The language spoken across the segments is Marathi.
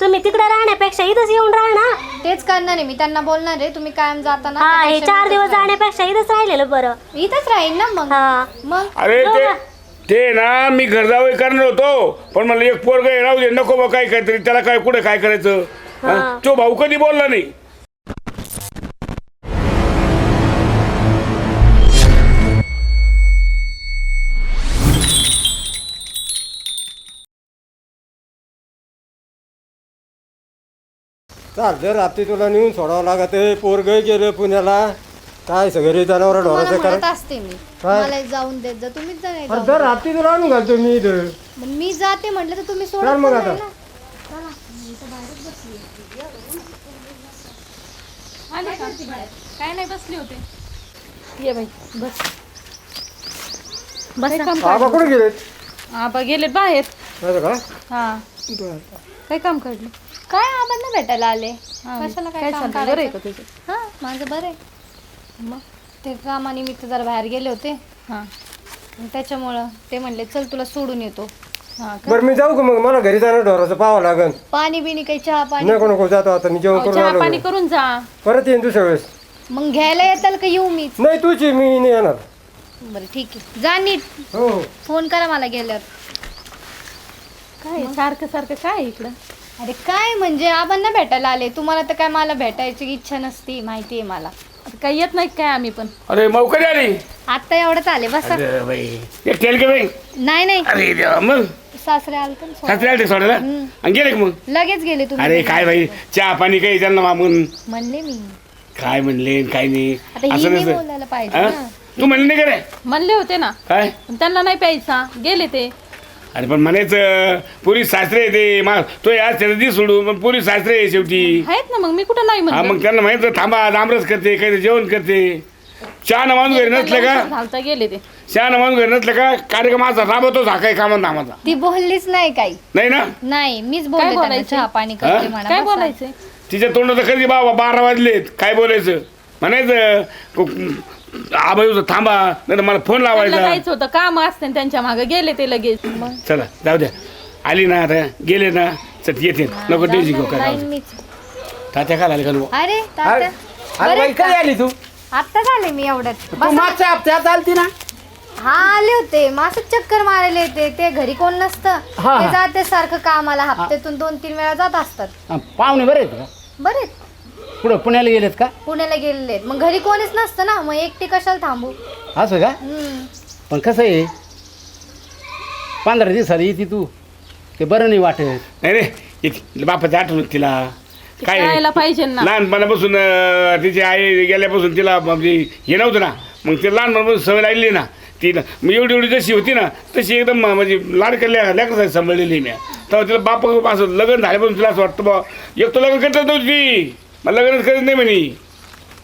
तुम्ही तिकडे राहण्यापेक्षा इथंच येऊन राहा ना. तेच करणार आहे मी त्यांना बोलणार आहे तुम्ही कायम जाताना हा हे चार दिवस. जाण्यापेक्षा इथंच राहिलेलं बरं. इथंच राहील ना मग. हा. मग? अरे ते ते ना मी घरजावई करणार होतो पण मला एक पोरग राहू दे नको बा काय काहीतरी त्याला काय कुठे काय करायचं? हा? तो भाऊ कधी बोलला नाही? चाल जर रात्री तुला नेऊन सोडावं लागत पोरग गेलं पुण्याला. काय सगळे जनावर तुम्हाला ढोराचं म्हणत कर असते मी. काय? मला जाऊन देत जा. तुम्हीच जा नाही जाऊन दर रात्री तुला आणून घालतो मी इथं. देत. मग मी जाते म्हटलं तर तुम्ही चल सोडत मग पण आता. काय नाही बसले होते. ये बाई बस. काय काम बाबा कुठे गेलेत? आबा गेले बाहेर. असं का हा. काय काम काढलं? काय आबांना भेटायला आले? कशाला काय काय काम चाललंय? बरं आहे करायचं? का तुझं? हा माझं बरं आहे. मग ते कामानिमित्त जरा बाहेर गेले होते. हा. आणि त्याच्यामुळं ते म्हणले चल तुला सोडून येतो. हा का? बरं मी जाऊ का मग? मला घरी जाणं ढोराचं पाहावं लागन. पाणी बिनी काही चहा पाणी? नको नको जातो आता. मी जेवण अहो, करून चहा पाणी करून जा. परत येईन दुसऱ्या वेळेस. मग घ्यायला येताल का येऊ मीच नाही तुझी मी नाही येणार. बरं ठीक आहे. जा नीट. हो हो. फोन करा मला गेल्यावर. काय आहे? सारखं सारखं काय आहे इकडं? अरे काय म्हणजे? आबांना भेटायला आले. तुम्हाला तर काय मला भेटायची इच्छा नसती माहिती आहे मला. आता काय येत नाही काय आम्ही पण? अरे मऊ कधी आली. आता एवढंच आले. बसा. अरे बाई. एक केलं की बाई? नाही नाही. अरे देवा मग? सासरे आले तर सोड. सासरे आले सोडायला? आणि गेले का मग? लगेच गेले तुम्ही. अरे काय बाई? चहा पाणी काही त्यांना मागून? म्हणले मी. काय म्हणले न काय नाही? आता नसतं. बोलायला पाहिजे हा? ना. तू म्हणले नाही का रे? म्हणले होते ना. काय? पण त्यांना नाही प्यायचा. गेले ते. अरे पण म्हणायचं पुरी सासरे आहे ते. मा तो या दी सोडू पण पुरी सासरे आहे शेवटी. आहेत ना मग मी कुठं नाही हा म्हणलं? मग त्यांना माहीत थांबा आमरस करते काही जेवण करते. चहा ना माणूस घरी नसलं का? घालता गेले ते. ना माणूस घरी नसलं का? कार्यक्रम असा राबवतोच हा काही कामात नामाचा ती बोललीच नाही काही. नाही ना? नाही मीच बोलले त्यांना बोलायचं? चहा पाणी करते हा? म्हणा काय बसा. बोलायचंय तिच्या तोंडात कधी बाबा बारा वाजलेत. काय बोलायचं? म्हणायचं आबाई थांबा. नाही मला फोन त्यांना लावायचा. जायचं होतं काम असते त्यांच्या मागे. गेले ते लगेच. मग चला जाऊ द्या. आली ना आता गेले ना. चल येते. नको टेन्शन घेऊ काय. मीच. तात्या काय आले का नको? अरे अरे तात्या. अरे बरे बाई कधी आली तू? आता झाले मी एवढ्यात. तू बसा. मागच्या हप्त्यात आलती ना? हा आले होते. मासच चक्कर मारायला येते. ते घरी कोण नसतं. हा. ते जाते सारखं कामाला. हप्त्यातून दोन तीन वेळा जात असतात. हा, पाहुणे बरे आहेत का? बरे पुढं पुण्याला गेलेत का? पुण्याला गेलेले. मग घरी कोणीच नसतं ना? मग एकटी कशाला थांबू? असं का? हम्म. पण कसं आहे पंधरा दिवसाला येते तू. ते बरं नाही वाटत. नाही रे बापाची आठवण होती तिला. काय? कळायला पाहिजे ना. लहानपणापासून अं, तिची आई गेल्यापासून तिला म्हणजे हे नव्हतं ना. मग ते लहानपणापासून सवय लागली ना. ती ना मग एवढी एवढी जशी होती ना तशी एकदम म्हणजे लाडकल्या लेकरासाठी सांभाळलेली मी. तेव्हा तिला बाप असं लग्न झाल्यापासून तिला असं वाटतं बा एक तर लग्न करतच नव्हती ती. मला लग्नच करत नाही म्हणे.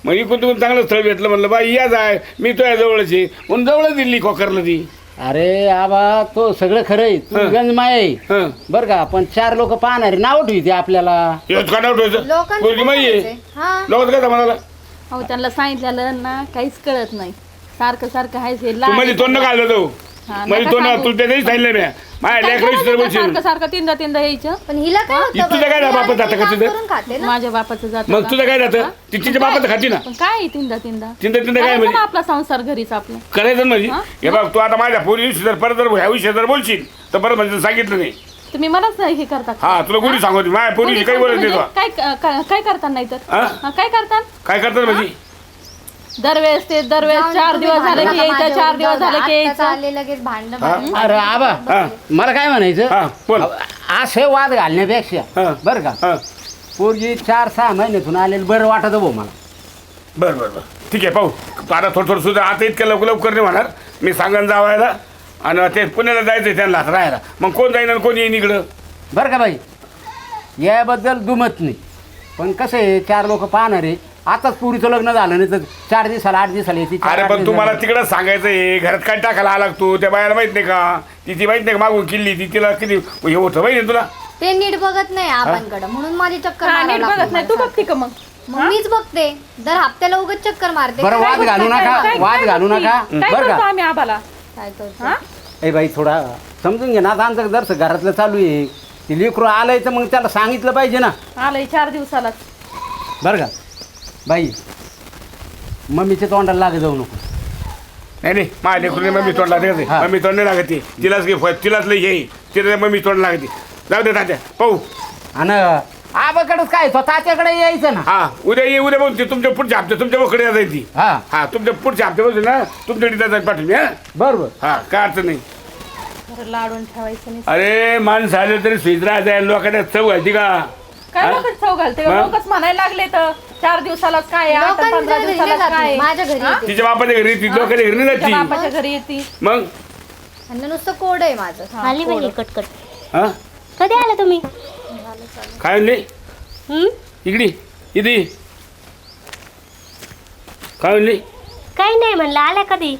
मग इकडून तिकडून चांगलं स्थळ भेटलं म्हणलं बा या जाय मी तुझ्या जवळच आहे. म्हणून जवळच दिली खोकरला ती. अरे आबा तो सगळं खरं आहे. तू हं. गंजमाय आहे. हं. बरं का पण चार लोक पाहणारे नाव ठेवते आपल्याला. का नाव ठेवायचं? लोकांचं पोरगी आहे. करायचंय? हा. काय म्हणाला अहो त्यांना सांगितलेलं ना काहीच कळत नाही. सारखं सारखं आहेच हे मध्ये तोंड तो हा, मध्ये नका तोंड सांगू. तू त्याच्याही सांगितलं मी. माझ्या लेकराची बोलशील. सारखं सारखं तीनदा तीनदा यायचं. पण हिला काय होतं तुझं बरं? काय ती बापाचं की का काम तुझं? करून खाते ना? माझ्या बापाचं जात मग तुझं काय जातं? ती तिच्या बापाचं खाती ना? पण काय आहे तीनदा? तीनदा तिंदा तिंदा काय करायचं म्हणजे? ना आपला संसार घरीच आपलं. करायचं म्हणजे? हा? बघ तू आता माझ्या पोरी विषयी जर परत जर ह्या विषयी जर बोलशील तर परत म्हणजे सांगितलं नाही. तुम्ही मलाच हे करता का? हा तुला गोडी सांगतो. माझ्या पोरीशी काही बोलत नाही म्हणजे तुला काय काय- काय करता नाही तर हा? हा, काय करतात काय करतात म्हणजे? दरवेळेस ते दरवेळेस चार दिवस झाले की यायचं चार दिवस झाले. की यायचं. आले लगेच भांडण अरे आबा हा मला काय म्हणायचं? हा बोल. असे वाद घालण्यापेक्षा. बरं का? हा. पोरगी चार सहा महिन्यातून आलेलं बरं वाटत भाऊ मला. बरं बरं बरं. ठीक आहे पाहू. आता थोडं थोडं सुद्धा आता इतकं लवकर लवकर नाही म्हणणार मी सांगन जावायला. आणि ते पुण्याला जायचं त्यांना आता राहायला. मग कोण जाईन आणि कोण येईन इकडं? बरं का बाई? याबद्दल दुमत नाही. पण कसं आहे चार लोक पाहणारे आताच पुरीचं लग्न झालं नाही तर चार दिवसाला आठ दिवसाला येते चार अरे आठ पण तुम्हाला दिवसाला. तिकडं सांगायचं आहे घरात काय टाकायला आला तू त्या बायाला माहीत नाही का? तिची माहीत नाही का? मागून किल्ली ती तिला किती हे होतं माहिती तुला? ते नीट बघत नाही आबांकडे म्हणून माझी चक्कर हा, मारावं नीट लागतं बघत नाही. तू मला बघते का मग? मीच बघते. दर हप्त्याला उगत चक्कर मारते. बरं वाद घालू? नका काय- वाद काय घालू बघती? नका. काय बरं करतो का? आम्ही आबाला? काय करतो? हा? ए बाई थोडा समजून घे ना आता आमचं दर्श घरातलं चालू आहे. ते लेकरू आलंय तर मग त्याला सांगितलं पाहिजे ना. आलंय चार दिवसालाच. बरं का? बाई मम्मीच्या तोंडाला लाग जाऊ नको. नाही नाही माझ्या लेकरून मम्मी तोंड लागते हा. मम्मी तोंड नाही लागते तिलाच घे फळ, तिलाच लई घे तिला मम्मी तोंड लागते जाऊ दे तात्या. पाहू. आणि आबाकडंच काय स्वतःच्याकडे यायचं ना. हा उद्या ये उद्या बोलते तुमच्या पुढच्या हप्ते तुमच्या बोकडे जाईल ती. हा. हा तुमच्या पुढच्या हप्त्यापासून ना तुमच्याकडे जायचं पाठवली हा. बरोबर. हा काय अडचण नाही. लाडून ठेवायचं नाही. अरे माणसं आले तरी सुईत राहायचं लोकांना चव घालती का? काय हा? लोकच चव घालते? मग? लोकच म्हणायला लागले तर. चार दिवसालाच काय पंधरा लोकांच्या घरी नाही दिवसालाच जात काय मी, आहे? माझ्या घरी हा? येते. तिच्या बापाच्या घरी ती लोकांच्या घरी नाही त्या जात बापाच्या घरी येते. मग? आणि नुसतं कोड आहे माझं. हा, आली. बाई कटकट. हा? कधी आले तुम्ही? काय म्हणले? हं? इकडे इथे. काय म्हणले? काही नाही म्हणलं. आल्या कधी?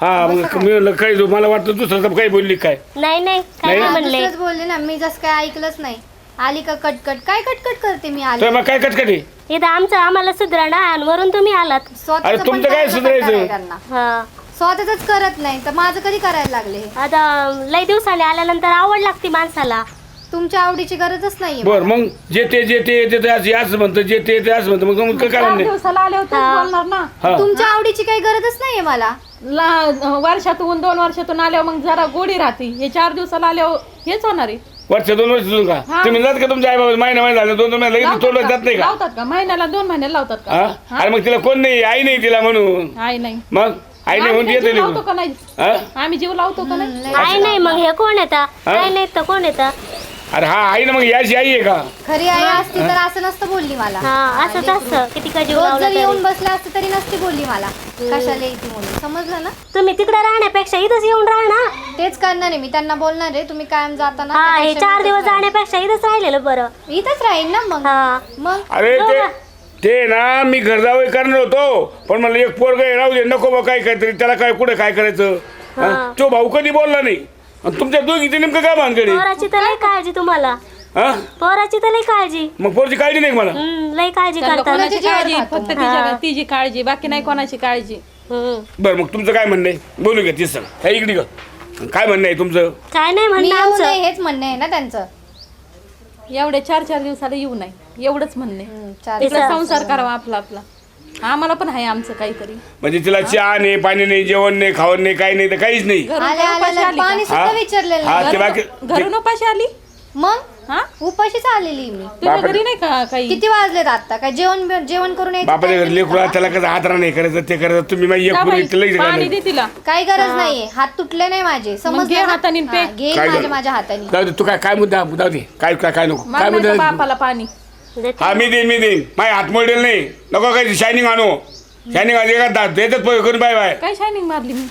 हा मग मी म्हणलं काय तू मला वाटतं दुसरं तर काही बोलली काय? नाही नाही. काय नाही? म्हणले. दुसरंच बोलले ना. मी जसं काय ऐकलंच नाही. आली का कटकट? काय कटकट करते मी आली? तर मग काय कटकटी? इथं आमचं आम्हाला सुधरणा आणि वरून तुम्ही आलात. स्वतःचं अरे तुमचं काय सुधारायचं? हा. स्वतःच करत नाही तर माझं कधी करायला लागले हे? आता लय दिवसाने आल्यानंतर आवड लागते माणसाला. तुमच्या आवडीची गरजच नाहीये बर मग जे ते जे ते जे ते असं असं म्हणतं जे ते ते असं म्हणतं मग मग काय चार दिवसाला आले होते हा. बोलणार ना. हा. तुमच्या आवडीची काही गरजच नाहीये मला. ला वर्षातून दोन वर्षातून आल्यावर मग जरा गोडी राहते. हे चार दिवसाला आल्यावर हेच होणार आहे. वर्ष दोन वर्ष तुझून का? हा. तुम्ही जात का तुमच्या आई बाबा महिना महिना झाले दोन दोन महिने लगेच तोडलं का? जात नाही का? लावतात का? महिन्याला दोन महिन्याला लावतात हा? का अरे मग तिला कोण नाही आई नाही तिला म्हणून. आई नाही. मग? आई नाही म्हणून आम्ही येते जीव लावतो का नाही? हा? आम्ही जीव लावतो का नाही? आई नाही मग हे कोण येतात हा? आई नाही तर कोण येतं? अरे हा आई ना मग याची आई आहे का? खरी आई असती तर असं नसतं बोलली मला. हा असंच असतं. किती का जीव रोज लावला जर येऊन तरी. बसले असते तरी नसती बोलली मला. कशाला येते म्हणून? समजलं ना? तुम्ही तिकडे राहण्यापेक्षा इथंच येऊन राहा ना. तेच करणार आहे मी. त्यांना बोलणार आहे. तुम्ही कायम जाताना हा हे चार दिवस जाण्यापेक्षा इथंच राहिलेलं बरं. इथंच राहीन ना मग? हा. मग? अरे ते ते ना मी घरजावई करणार होतो. पण मला एक पोरग राहू दे. नको बा काय काहीतरी. त्याला काय कुठे काय करायचं? हा? तो भाऊ कधी बोलला नाही? आणि तुमच्या दोघीचे नेमकं काय भानगडी? पोराची तर लय काळजी तुम्हाला. हा? पोराची तर लय काळजी. मग पोरची काळजी नाही का मला? हम्म, लय काळजी त्यांना करतात कोणाची काळजी? फक्त तिच्या तिची काळजी बाकी नाही कोणाची काळजी. हम्म. बरं मग तुमचं काय म्हणणं आहे? बोलू घ्या तीच सांग हे इकडे का काय म्हणणं आहे तुमचं? काय नाही मी म्हणणं येऊ आमचं. नये हेच म्हणणं आहे ना त्यांचं. एवढे चार चार दिवसाला येऊ नाही एवढंच म्हणणे हम्म, तिकडे संसार करावा आपला आपला. आम्हाला पण आहे आमचं काहीतरी म्हणजे तिला चहा नाही पाणी नाही जेवण नाही खावण नाही काही नाही तर काहीच नाही घरून उपाशी आले आली का? पाणी सुद्धा हा? विचारलेलं हा नाही. ते बाकी घरून- घरून उपाशी आली मग हा उपाशीच आलेली मी तुझ्या बापरे. घरी नाही का काही किती वाजलेत आता काय जेवण जेवण करून यायचं बापाच्या time घरी लेकरू का? त्याला कसं हात नाही करायचं ते करायचं तुम्ही माझी एक जा पोरगी बाई, तिला लगेच पाणी घालायचं. दे तिला काही गरज नाहीये हात तुटले नाही माझे घे समजलं ना? हाताने पे. हा, घे काय माझ्या झालं? माझ्या हाताने जाऊ दे तू काय काय मुद्दा जाऊ दे काय काय काय नको काय मुद्दा बापाला पाणी देते. हा मी देईन मी देईन. माझे हात मोडेल नाही. नको काय शायनिंग आणू. शायनिंग आणली का दा- देतच पैसे करून बाय बाय. काय शायनिंग मारली मी?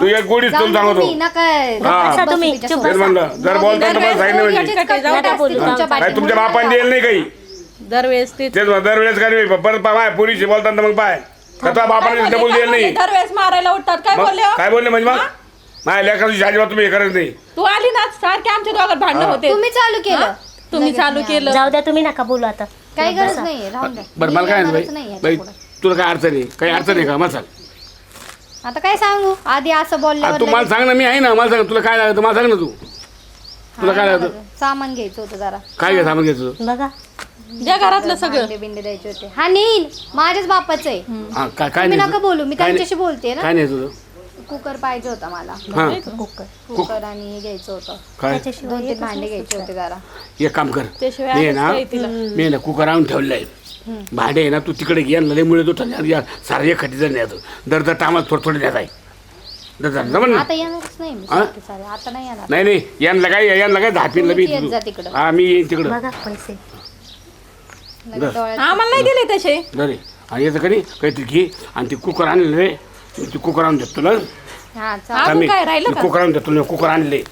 तू एक गोडीच जाऊन तुला सांगतो तुम्ही नका. हा. बसा बसू तुम्ही, तिच्या चुप सोबत. तेच म्हणलं जर बोलता तर मला सांगितलं उगाचच कटकट जाऊ द्या असते बोलू, तुमच्या. काय बापाने देईल नाही काही. दरवेळेस ते तेच म्हणलं, दरवेळेस काय नाही परत पा- माय पुरीशी बोलताना मग पाय. का तुझ्या बापाने डबल देईल नाही? दरवेळेस मारायला उठतात. काय मग बोलले हो? काय बोलले म्हणजे मग? माझ्या लेकराची शाजीबात तुम्ही हे करत नाही. तू आली ना सारखे आमच्या दोघात भांडण होते. तुम्ही चालू केलं. हा? तुम्ही चालू केलं. जाऊ द्या तुम्ही नका बोलू आता. काही गरज नाहीये राहून द्या. बरं मला काय नाही. नाही बाई. तुला काय अडचण आहे? काही अडचण आहे का? मला सांग आता काय सांगू? आधी असं बोलल्यावर तू मला लगेच- सांग ना मी आहे ना मला सांग. तुला काय लागतं मला सांग ना तू. तुला काय लागतं? सामान घ्यायचं होतं जरा. काय घ्या सामान घ्यायचं? बघा. ज्या घरातलं सगळं. भांडे बिंडे द्यायचे होते. हा नेईन माझ्याच बापाचं आहे. हा, काय काय तुम्ही नाही नका बोलू मी काय नाही- त्यांच्याशी बोलते ना. काय नाही तुझं कुकर पाहिजे होता मला. हा. कुकर? कुकर. आणि हे घ्यायचं होतं. काय? दोन तीन भांडे घ्यायचे होते जरा. एक काम कर. त्याशिवाय मी आहे ना नाही तिला. मी आहे ना कुकर आणून ठेवलं आहे भांडे आहे ना तू तिकडे घे लय मुळे तो सारं एक खटीचं न्यायचं. दर दर टायमाला थोडं थोडं न्यायचं आहे. दर दर जमन ना? आता येणारच नाही मी हा? सारखे सारे. आता नाही येणार. नाही नाही यांना काय यांना काय दहा पिनला येत जा तिकडं. हा मी येईन तिकडं. बघा पैसे. लगेच डोळ्यात आम्हाला नाही दिले तसे. आणि याचं कधी? काहीतरी घे आणि ते कुकर आणले रे. ते कुकर आणून देतो तुला हा चालेल. अजून आम्ही काय राहिलं का? कुकर आणून देतो तुला कुकर आणले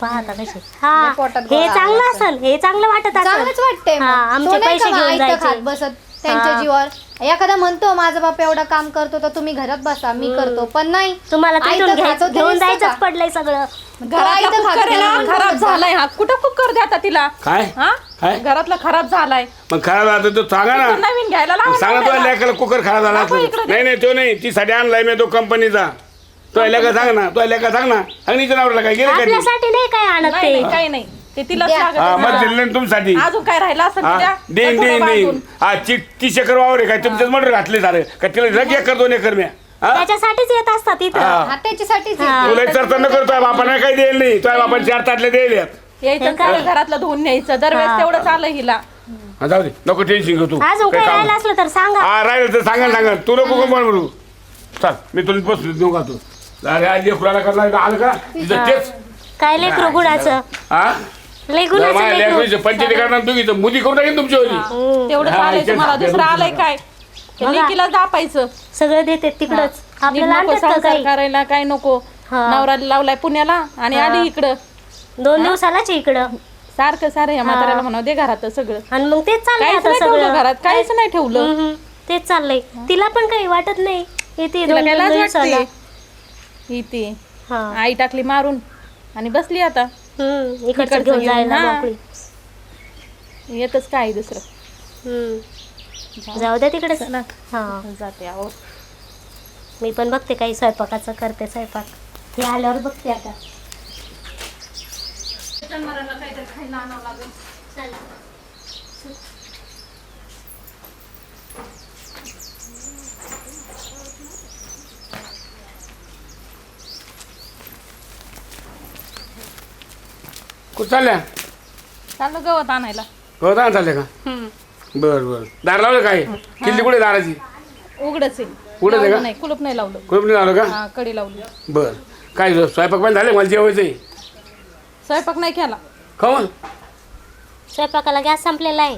पाहता कसे हा पोटात हे गोळा चांगलं आला असेल हे चांगलं वाटत चांगलंच असेल वाटतंय हा, मग. आमचे तो नाही पैसे का घेऊन आयतं जायचे. बसत त्यांच्या हा. जीवावर एखादा म्हणतो माझा बाप एवढा काम करतो तर तुम्ही घरात बसा मी करतो पण नाही तुम्हाला आयतं तिथून खातो घ्यायचं ते घेऊन जायचंच का? पडलंय सगळं कुकर आहे ना नाही. खराब झालाय हा कुठं कुकर द्या आता तिला काय हा काय? घरातला खराब झालाय मग खराब झाला तर तो सांगा ना नवीन घ्यायला सांगा तो लेकाला कुकर खराब झाला दाखव असेल. इकडं. नाही नाही तो नाही ती साठी आणलाय मी तो कंपनीचा तो लेका सांग ना तो लेका सांग ना सांगणीच्या नावाला काय गेलं का ते? आपल्यासाठी नाही काय आणत नाही ते नाही, काही नाही ते तिला द्या. लागत हा आहे. मग दिलं ना तुमच्यासाठी अजून काय राहिलं असं द्या. देईन थोडं देईन बांधून. देईन हा ती तीस एकर वावर आहे काय तुमच्याच मटर घातले झालं का तिला लग एकर दोन एकर म्या हा त्याच्यासाठीच येत असतात इथं हा. हा त्याच्यासाठीच आहे. हा. तुला तर नको तुझ्या बापाने काही देईल नाही तुझ्या बापाने चार ताटले देईल यायचं काय? घरातलं धुवून न्यायचं. दरवेळेस. तेवढं चाललं हिला. हा, जाऊ दे. नको टेन्शन घेऊ तू. काही काम? राहिलं असलं तर सांगा. हा राहिलं तर सांगा सांगा. तू नको कोण म्हणू. चल मी तुला बसलो देऊ का तू अरे आज लेकराला करणार आलं का? तिथं तेच. काय लेकरू? गुणाचं. हा? लय जर गुणाचं माझ्या लेकरू. लेकराची पंचायती करणार तुम्ही. तर मुदी करून टाकेन तुमची होती हम्म. तेवढं हा, आलंय इथे तुम्हाला आपल्या दुसरं आलंय. काय? बघा. लेकीला दापायचं. सगळं देते तिकडच. आपल्याला नीट नको आणतात का संसार काही? करायला काय नको? हा. नवरा लावलाय पुण्याला आणि. आली इकडं. दोन दिवसालाच आहे इकडं. सारखं सारं या म्हाताऱ्याला म्हणावं दे घरात सगळं. आणि मग तेच चाललंय काहीच आता नाही ठेवलं सगळं. घरात काहीच नाही ठेवलं. हम्म. तेच चाललंय. तिला पण काही वाटत नाही. येते तिला दोन काय लाज दोन दिवसाला. वाटते ती हा. आई टाकली मारून आणि बसली आता. हम्म इकडचं इकडचं घेऊन घेऊन, जायला हा. मोकळी. येतच काय दुसरं? हम्म. जाऊ द्या तिकडे. चला. हा. जाते आहो. मी पण बघते काही स्वयंपाकाचं करते स्वयंपाक. हे आल्यावर बघते आता. कुठं चालल्या चाललं गवत आणायला. हो दान चालले का? बर बर. दार लावलं काय? किल्ली कुठे दाराची? उघडच आहे. उघडच आहे का? लावलं नाही कुलूप नाही लावलं. कुठे नाही लावलं का? हा कडी लावली. बर. काय स्वयंपाक पण झाले मला जेवायचंय. स्वयंपाक नाही केला. खाऊन? स्वयंपाकाला गॅस संपलेला आहे.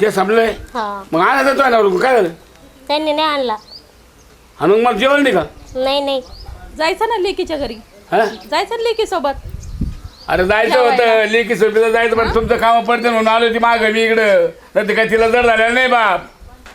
ते संपलंय हा. मग आणायचं तो आणा काय झालं? त्यांनी नाही आणला. आणि मग मला जेवण नाही का? नाही नाही. जायचं ना लेकीच्या घरी. हा? जायचं ना लेकी सोबत अरे जायचं होतं. लेकी सोबतीला जायचं पण तुमचं काम पडते म्हणून आलो ती मागं मी इकडं. नाही काय तिला जड झालेलं नाही बाप.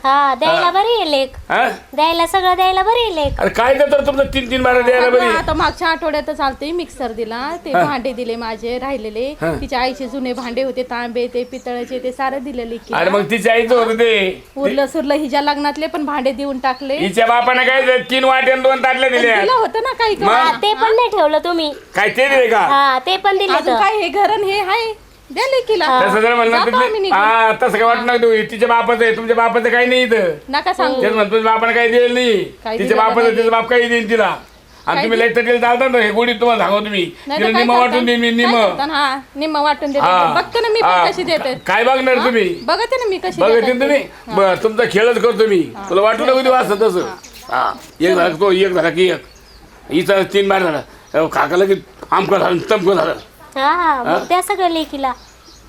हा द्यायला बरी आहे लेख. हा? द्यायला सगळं द्यायला बरी आहे लेख. अरे काय तर तुमचं? तीन तीन बारा द्यायला बरी? आता मागच्या आठवड्यात चालते मिक्सर दिला. ते भांडे दिले माझे राहिलेले. हा. तिच्या आईचे जुने भांडे होते तांबे ते पितळाचे ते सारे दिले लेकी अरे मग तिच्या आईचं होतं ते. उरलं सुरलं हिच्या लग्नातले पण भांडे देऊन टाकले. हिच्या बापाने काय ते तीन वाटे आणि दोन ताटल्या दिल्या. दिलं होतं ना काही? हा ते पण नाही ठेवलं तुम्ही. काय ते दिले का? हा ते पण दिले अजून तर. काय हे घरण हे आहे द्या लेकीला. तसं जर म्हणलं जातो आम्ही तिथले निघून. हा तसं काय वाटत नाही तुम्ही तिच्या बापाचं आहे तुमच्या बापाचं काही नाही इथं. नका सांगू. तेच म्हणतो तुझ्या बापाने काही दिलं नाही. तिच्या दिलेलं बापाचं नाही. तिचा बाप काही देईन तिला. आणि तुम्ही लाइट तिला चालता ना हे गोडीत तुम्हाला सांगा तुम्ही नाही तिला तर काय निम वाटून देईन मी निम? काय? हा निम्म वाटून देते. बघते ना मी. पण कशी देते. काय बघणार तुम्ही? बघते ना मी कशी बघत देते. तुम्ही? बर तुमचा खेळच करतो मी. तुला वाटू नको कधी वाचत तसं. हा. एक झाला तो एक झाला की एक. हिचा तीन बार झाला. अहो, काकाला की आमकं झालं तमकं झालं. हा हा मग द्या सगळं लेकीला.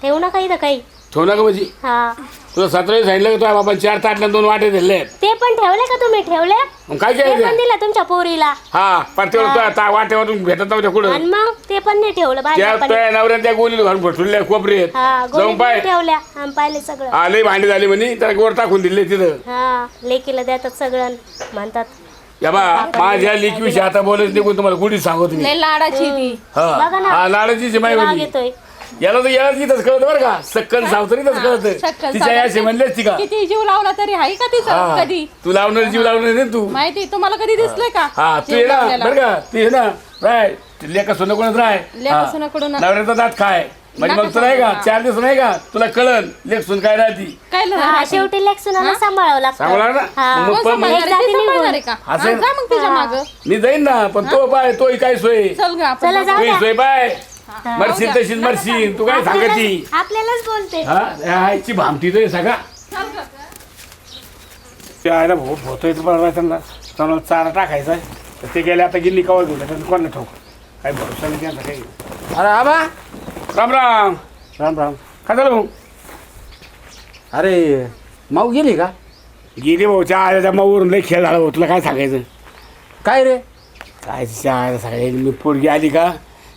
ठेवू नका इथं काही. ठेवू नका म्हणजे? हा. तुला सतरा सांगितलं की तुझ्या बाबा चार ताटल्या दोन वाटे दिले आहेत? ते पण ठेवले का तुम्ही? ठेवले? मग काय ते पण केलं दिलं तुमच्या पोरीला. हा पण तेवढं वाट्यावरून भेटत नव्हत्या कुठं? आणि मग ते पण नाही ठेवलं त्या भाजी पण त्या नवऱ्याने त्या गोलीला घालून कोपरीत. हा जाऊन गोळी पाय. ठेवल्या आणि पाहिले सगळं. आले भांडी झाली म्हणे त्याला वर टाकून दिले तिथं. हा लेकीला देतात सगळं म्हणतात. या बा माझ्या लेकीविषयी आता बोलत निघून तुम्हाला गुढी सांगतो मी. लय लाडाची ती. बघा ना. हा लाडाची माय राग होती येतोय. याला तर यालाच गीतच कळत बरं का. सक्कन सावतरीतच कळत. सक्कल तिच्या या असे म्हणलेच ती का? किती जीव लावला तरी आहे का तिचं? हा. कधी? तू लावणार जीव लावणार नाही तू. माहिती तुम्हाला कधी दिसलंय का? हा तू ये ना? बरं का? तू ये ना. राय लेखा सोनं कोणच राय? लेकं सुनाकडून- नवऱ्याचा दात काय म्हणजे मग तुला आहे का? चार दिवस नाही का? तुला कळन लेख सुन काय राहती? काय हा शेवटी सांभाळावं सांभाळा लागतं ना? हा. मग कोण पण- सांभाळणार? आहे? जाती ती निघून. सांभाळणार आहे का? असं- जा मग तिच्या माग. मी जाईन ना पण तो पाय तोही काय सोय? चल ग आपण चला जाऊ. तोही द्या. सोय पाय. मरशील तशीच मरशील तू काय सांगायची आपल्यालाच आपल्यालाच बोलते. हा या आईची भामटी तर सगळा ते आयला भो भोतोय त्यांना. त्यांना चारा टाकायचा. तर ते गेले आता गिल्ली कवा घेऊन कोणाला ठाऊक काही भरोसा नाही त्यांचा काही. अरे आबा राम राम. राम राम. काय झालं भाऊ? अरे माऊ गेली का? गेली भाऊ आल्याच्या माऊवरून लई खेळ झाला भाऊ. तुला काय सांगायचं? काय रे? काय आयला सांगायचं मी पोरगी आली का?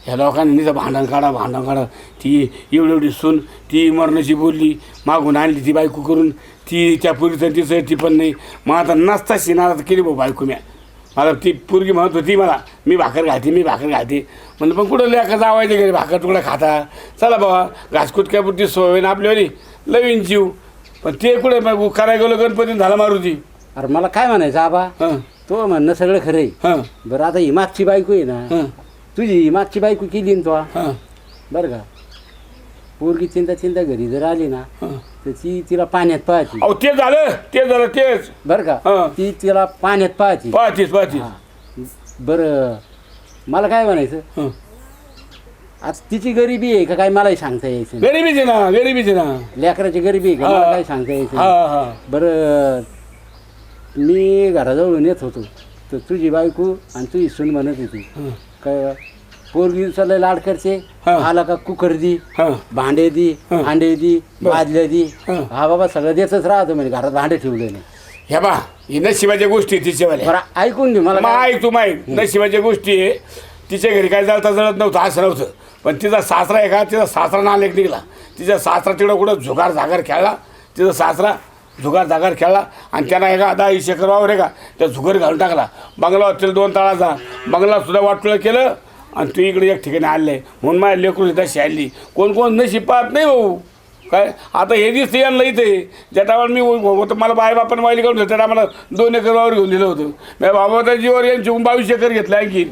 ह्या लोकांनी नुसतं भांडण काढा भांडण काढा. ती एवढी एवढी सून ती मरणाची बोलली मागून आणली ती बायको करून. ती त्या पुरीचं तिचं ती पण नाही. मग आता नसता शिनार केली भाऊ बायको म्या. मला ती पोरगी म्हणत होती मला मी भाकर घालते मी भाकर घालते. म्हणलं पण कुठं लेखा जावायचे घरी? भाकर तुकडा खाता? चला बाबा घासकूट काय पुरती सोय ना आपल्यावाली लवीन जीव. पण ते कुठे मग करायला गेलो गणपती झाला मारुती. अरे मला काय म्हणायचं आबा? हां. तो म्हणणं सगळं खरं आहे. हां. बरं आता ही मागची बायको आहे ना हां. तुझी ही मागची बायको केली ना तो? हां. बरं का? पोरगी चिंता चिंता घरी जर आली ना तर ती तिला पाण्यात पाहायची. अहो ते झालं ते झालं तेच. बरं हा. का ती तिला पाण्यात पाहायची. पाहतीस पाहतीस बरं मला काय म्हणायचं? हं. आज तिची गरिबी आहे का काय मलाही सांगता यायचं नाही. गरिबीच ना गरिबीच ना. लेकराची गरिबी आहे का. मला काय सांगता यायचं हा नाही. हा. बरं मी घराजवळून येत होतो. तर तुझी बायको आणि तुझी सून म्हणत होती. काय पोरगी लय लाड करते हा. आला का कुकर दी हा. भांडे दी हा. भांडे दी बादल्या दी. हा. हा बाबा सगळं देतच राहतो म्हणजे घरात भांडे ठेवले नाही. ह्या बा ही नशिबाच्या गोष्टी आहे तिच्यावाल्या बरं ऐकून घे मला मग काय- ऐक तू माहीत नशिबाच्या गोष्टी आहे तिच्या घरी काय जळता जळत नव्हतं असं नव्हतं. पण तिचा सासरा आहे का तिचा सासरा नालेक निघाला. तिचा सासरा तिकडं कुठं झुगार झागार खेळला. तिचा सासरा झुगार झागार खेळला. आणि त्यांना एका वीस एकर वावर आहे का त्या झुगार घालून टाकला. बंगला होतील दोन तळाचा. बंगला सुद्धा वाटलं केलं. आणि तू इकडे एक ठिकाणी आणले म्हणून माझ्या लेकरू तशी आणली कोण कोण नशीब पाहत नाही भाऊ. काय? आता हे दिसते यांना इथे. ज्या टायमाला मी होतो मला बाय बापानं वाईली काढून त्या टायमाला दोन एकर वावर घेऊन दिलं होतं. मी बाबाच्या जीवर यांची बावीस एकर घेतलं आणखी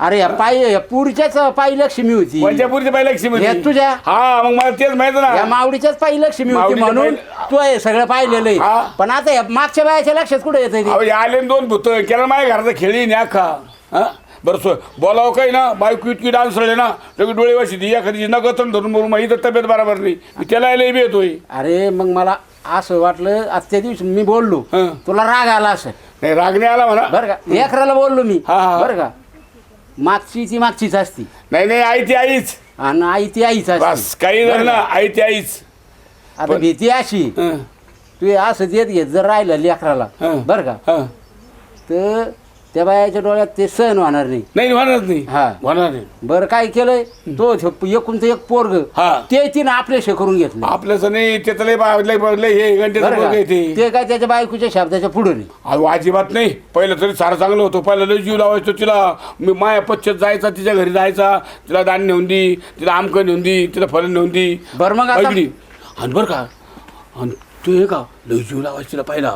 अरे या पायी या पुढच्याच पायी लक्ष्मी होती. पंचापूरची पाहिजे लक्ष्मी या तुझ्या? हा मग मला तेच माहीत या ना मावडीच्याच पायी लक्ष्मी होती मावडीच्या म्हणून तू हे सगळं पाहिलेलं हा. आहे पण आता या मागच्या बायाच्या लक्षात कुठे येत अहो हे आले न दोन भूत. केलं माझ्या घराचा खेळी नाही अख्खा हा? बरं सो बोलावं काही ना बायको इतकी डान्स रडे ना लगे डोळे वाशी ती एखादी नगतन धरून बोलून मग इथं तब्येत बरोबर नाही. मी त्याला यायला बी येतोय अरे मग मला असं वाटलं आज त्या दिवशी मी बोललो. हं. तुला राग आला असं. नाही राग नाही आला म्हणा बरं का? एकराला बोललो मी. हा, हा. बरं का? मागची ती मागचीच असती. नाही नाही आई ती आईच. आणि आई ती आईच असती. बस काही झालं ना आई ती आईच. आता भीती अशी. हं, तू हे असं देत घेत जर राहिलं लेकराला. हं. बरं का? हं. तर त्या बायाच्या डोळ्यात ते सहन होणार नाही. नाही होणार नाही. हा. होणार नाही. बरं काय केलंय? तो एकूण एक पोरग हा. ते तिनं आपल्याशी करून घेतलं. आपल्याच नाही त्याचं लय बा- लय लय हे घंटेचं बरं पोरगं का? आहे ते. ते काय त्याच्या बायकोच्या शब्दाच्या पुढे नाही. अहो अजिबात नाही. पहिलं तरी सारं चांगलं होतं. पहिलं लय जीव लावायचो तिला. मी माया पश्चात जायचा तिच्या घरी जायचा. तिला दान नेऊन दी तिला आमकं नेऊन दी तिला फलन नेऊन दी. बरं मग आता- ऐकली. आणि बरं का? आणि तू हे का लय जीव लावायचा तिला पहिला?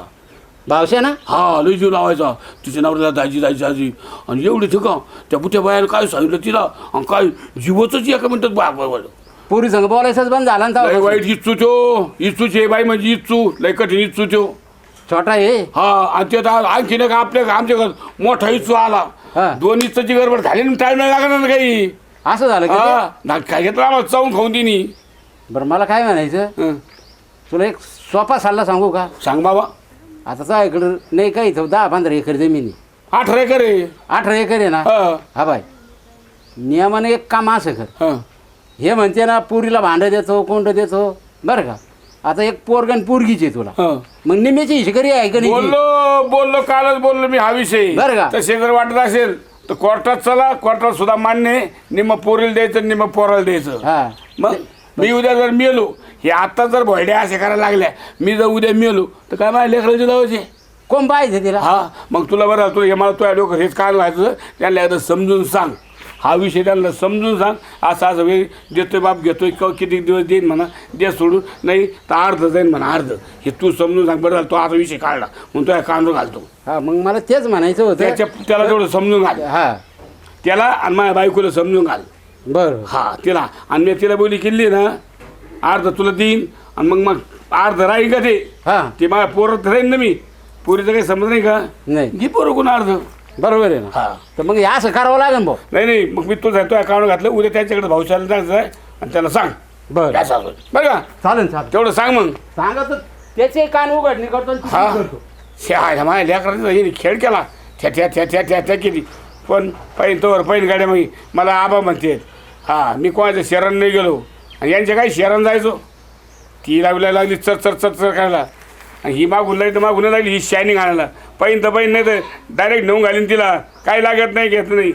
भावशे ना? हा लय जीव लावायचा. तिच्या नवऱ्याला दाजी दाजी दाजी. आणि एवढी ठिका त्या बुट्या बायाला काय सांगितलं तिला? आणि काय जीवच एका मिनिटात बा पोरी संग बोलायचंच बंद झाला ना लय तेव्हा. वाईट इच्छू त्यो इच्छूच आहे बाई म्हणजे इच्छू. लय कठीण इच्छू त्यो छोटा आहे. हा आणि ते आता आणखी नाही का आपल्या आमच्या घर मोठा इच्छू आला. हा. दोन इच्छाची गडबड झाली ना टाइम नाही लागणार ना काही. असं झालं का हा. ना काय घेतलं आम्हाला? चावून खाऊन तिनी? बरं मला काय म्हणायचं? हं. तुला एक सोपा सल्ला सांगू का? सांग बाबा. आता तुझ्या इकडं नाही काही इथं दहा पंधरा एकर जमीन अठरा एकर आहे. अठरा एकर आहे ना? हा. हा बाय. नियमाने एक काम असं कर. हा. हे म्हणते ना पुरीला भांडं देतो कोंड देतो बरं का? आता एक पोरगण पोरगीच आहे तुला. हा. मग निम्याची हिशकरी आहे का नाही? बोललो बोललो कालच बोललो मी हा विषय. बरं का? तसे जर वाटत असेल तर कोर्टात चला. कोर्टात सुद्धा मान्य आहे. निम्म पोरीला द्यायचं निम्म पोराला द्यायचं. हा. मग? मी उद्या जर मेलो हे आता जर भोयड्या असे करायला लागल्या मी जर उद्या मेलो तर काय माझ्या लेकराचे लावायचे कोण पाहिजे तिला? हा मग तुला बरं तुला हे मला तुझ्या डोकं हेच काय व्हायचं त्यांना एकदा समजून सांग. हा विषय त्यांना समजून सांग. असं असं वेळ देतोय बाप घेतोय क- किती दिवस देईन म्हणा दे सोडून नाही तर अर्ध जाईन म्हणा अर्ध. हे तू समजून सांग बरं झालं, तो आता विषय काढला. म्हणून तो कांदो घालतो. हा मग मला तेच म्हणायचं होतं. त्याच्या त्याला तेवढं समजून घाल. हा. त्याला आणि माझ्या बायकोला समजून घाल. बरं. हा तिला. आणि मी तिला बोली केली ना अर्ध तुला देईन आणि मग मग अर्ध राहील का ते? हा. ते माझ्या पोरत राहील ना मी. पोरीचं काही समज नाही का? नाही. घे पोरं कोण अर्ध. बरोबर आहे ना. हा. तर मग हे असं करावं लागेल भाऊ. नाही नाही मग मी तो तो अकाउंट घातलं उद्या त्याच्याकडे भाऊशाला जायचं आहे आणि त्याला सांग. बरं. काय बरं का? चालेल चालेल. तेवढं सांग मग. सांगा तर. त्याचे कान उघडणे करतो आणि हा. तिथे करतो शे माझ्या लेकरांचा हिने खेळ केला. त्या त्या त्या त्या त्या त्या केली. पण पैन तोवर पैन गाड्या मग मला आबा म्हणते हा मी कोणाच्या शरण नाही गेलो. आणि यांच्या काही शरण जायचो. ती लागल्या लागली चर चर चर चर करायला. आणि ही मागून लागली तर मागून लागली ही शायनिंग आणायला. पैन तर पैन नाही तर डायरेक्ट नेऊन घालीन तिला. काही लागत नाही घेत नाही.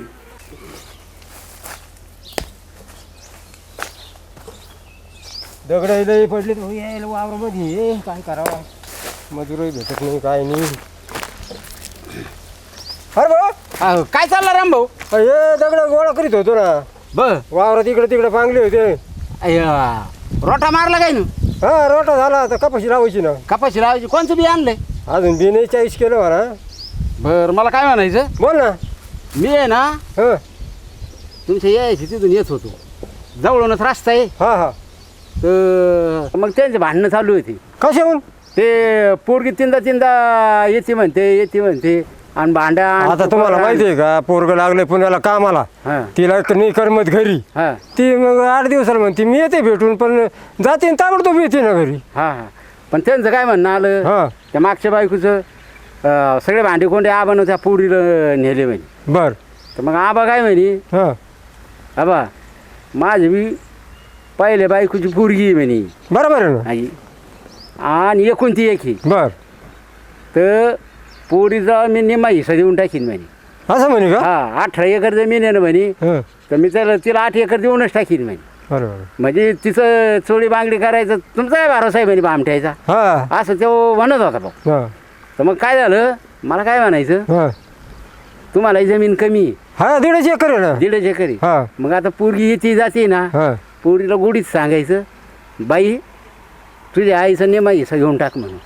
दगड लई पडले तर हो, यायला वावरामध्ये. ये काय करावं? मजुरही भेटत नाही काय नाही. अरे भाऊ! काय चाललं राम भाऊ हे दगड गोळा करीत होतो ना. बर. वावरात इकडे तिकडे पांगले होते. रोटा मारला काय ना? हा रोटा झाला आता कपाशी लावायची ना. कपाशी लावायची. कोणचं बी आणलंय? अजून बी नाही चाळीस किलो म्हणा बर मला काय म्हणायचं? बोल ना. मी आहे ना हं. तुमच्या यायची तिथून येत होतो. जवळूनच रस्ता आहे. हा हा. तर मग त्यांचे भांडणं चालू होती. कशाहून? ते पोरगी तीनदा तीनदा येते म्हणते येते म्हणते. आणि भांड्या आता तुम्हाला माहिती आहे का? पोरग लागले पुण्याला कामाला. हां. तिला क- नाही करमत घरी. हां. ती मग आठ दिवसाला म्हणते मी येते भेटून पण जाते न ताबडतोब येते ना घरी. हां हां. पण त्यांचं काय म्हणणं आलं? हां. त्या मागच्या बायकोचं अं, सगळे भांडे कोंडे आबानं त्या पोरीला नेले म्हणे. बर. तर मग आबा काय म्हणे? हां. आबा माझी बी पहिले बायकोची पोरगी आहे म्हणे. बरोबर आहे ना? आई. आणि एकूण ती एक आहे. बर. तर पोरीचा मी निम्मा हिस्सा देऊन टाकीन म्हणे. असं म्हणे का? हा अठरा एकर जमीन आहे ना म्हणे. हं. तर मी त्याला तिला आठ एकर देऊनच टाकीन म्हणे. म्हणजे तिचं चोळी बांगडी करायचं तुमचा भरोसा आहे म्हणे बामठ्याचा हां. असं तो म्हणत होता भाऊ हां. तर मग काय झालं? मला काय म्हणायचं? हां. तुम्हाला ही जमीन कमी आहे, हा दीडच एकर आहे ना? दीडच एकर आहे. हां. मग आता पोरगी येते जाते ना. हां. पोरीला गोडीत सांगायचं बाई तुझ्या आईचा नेमा हिस्सा घेऊन टाक म्हणून.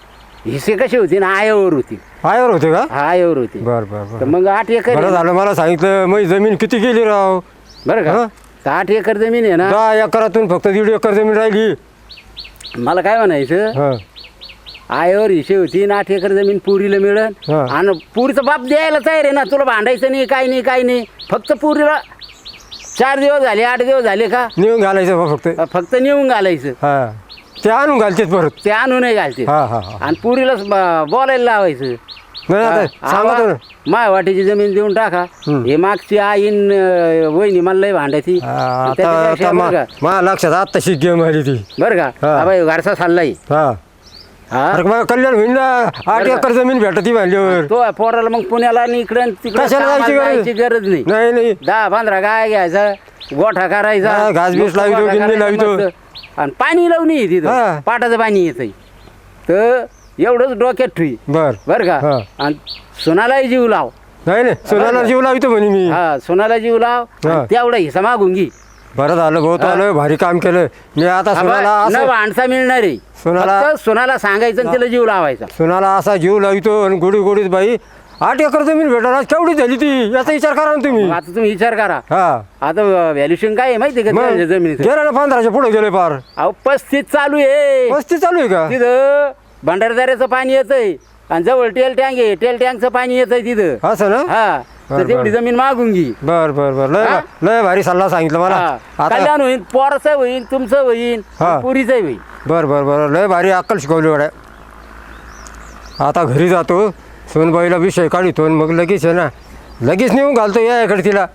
हिस्से कसे होते ना आयावर होती. आयर होते का? आयावर होती. बर बर तर बर मग आठ एकर बरं. झालं मला सांगितलं मग जमीन किती गेली राव? बरं हा? का तर आठ एकर जमीन आहे ना. दहा एकरातून फक्त दीड एकर जमीन राहिली. मला काय म्हणायचं? हां. आयावर हिशे होती आणि आठ एकर जमीन पुरीला मिळेल. हा. आणि पुरीचा बाप द्यायला तयार आहे ना. तुला भांडायचं नाही काय नाही काय नाही. फक्त पुरीला चार दिवस झाले आठ दिवस झाले का? नेऊन घालायचं बा फक्त. फक्त नेऊन घालायचं. हां. ते आणून घालतेत परत. ते आणू नाही घालते. हां हां हां. आणि पुरीला बोलायला लावायचं. नाही आता सांगतो ना माय वाटेची जमीन देऊन टाका. हे मागची आईन अं, वहिनी मला लय भांडायची. हा, आता त्याच्यापेक्षा आता बरं मा- का? माझ्या लक्षात आत्ता शिक गेम आली ती. बरं का? हा. घरचा चाललाय हा. हा? अरे मग कल्याण होईल ना. आठ बरं का? एकर जमीन भेटती म्हणल्यावर तो पोराला मग पुण्याला आणि इकडं तिकडं कशाला जायची कामाला गरज? जायची गरज नाही. नाही नाही. दहा पंधरा गाय घ्यायचा गोठा करायचा. हा, घासबीस मस्त लावितो, गिन्नी करायचा लावितो. मस्त. आणि पाणी लावून ये हा. तिथं पाटाचं पाणी येत तर एवढंच डोक्यात ठुई बर. बरं का? हा. आणि सोनालाही जीव लाव. नाही नाही. सोनाला जीव लावतो म्हणे मी. हा सोनाला जीव लाव हा. तेवढा हिस्सा मागून घे. बरं झालं बहुत आलं भारी काम केलं. मी आता सोनाला न असं माणसा मिळणार आहे. सोनाला- फक्त सोनाला सांगायचं आणि तिला जीव लावायचा. सोनाला असा जीव लावितो आणि गोडी गोडीत बाई आठ एकर जमीन भेटणार. केवढी झाली ती? याचा विचार करा ना तुम्ही. आता तुम्ही विचार करा. हा. आता व्हॅल्युशन काय आहे माहिती आहे का जमिनीचं? गेलं ना पंधराच्या पुढे गेले पार. अहो पस्तीस चालू आहे. पस्तीस चालू आहे का? तिथं भंडारदाऱ्याचं पाणी येतंय आणि जवळ टेल टँक आहे. टेल टँकचं पाणी येतंय तिथं. असं ना? हा. तर तेवढी. जमीन मागून घे. बर बर बर. लय हा? लय भारी सल्ला सांगितलं मला. हा. आता कल्याण होईल पोराचं होईल तुमचं होईल हा. पुरीचं होईल बर बर बर. लय भारी अक्कल शिकवली वड्या. आता घरी जातो. सोनबाईला विषय काढितो मग लगेच आहे ना लगेच नेऊन घालतो या इकडे तिला.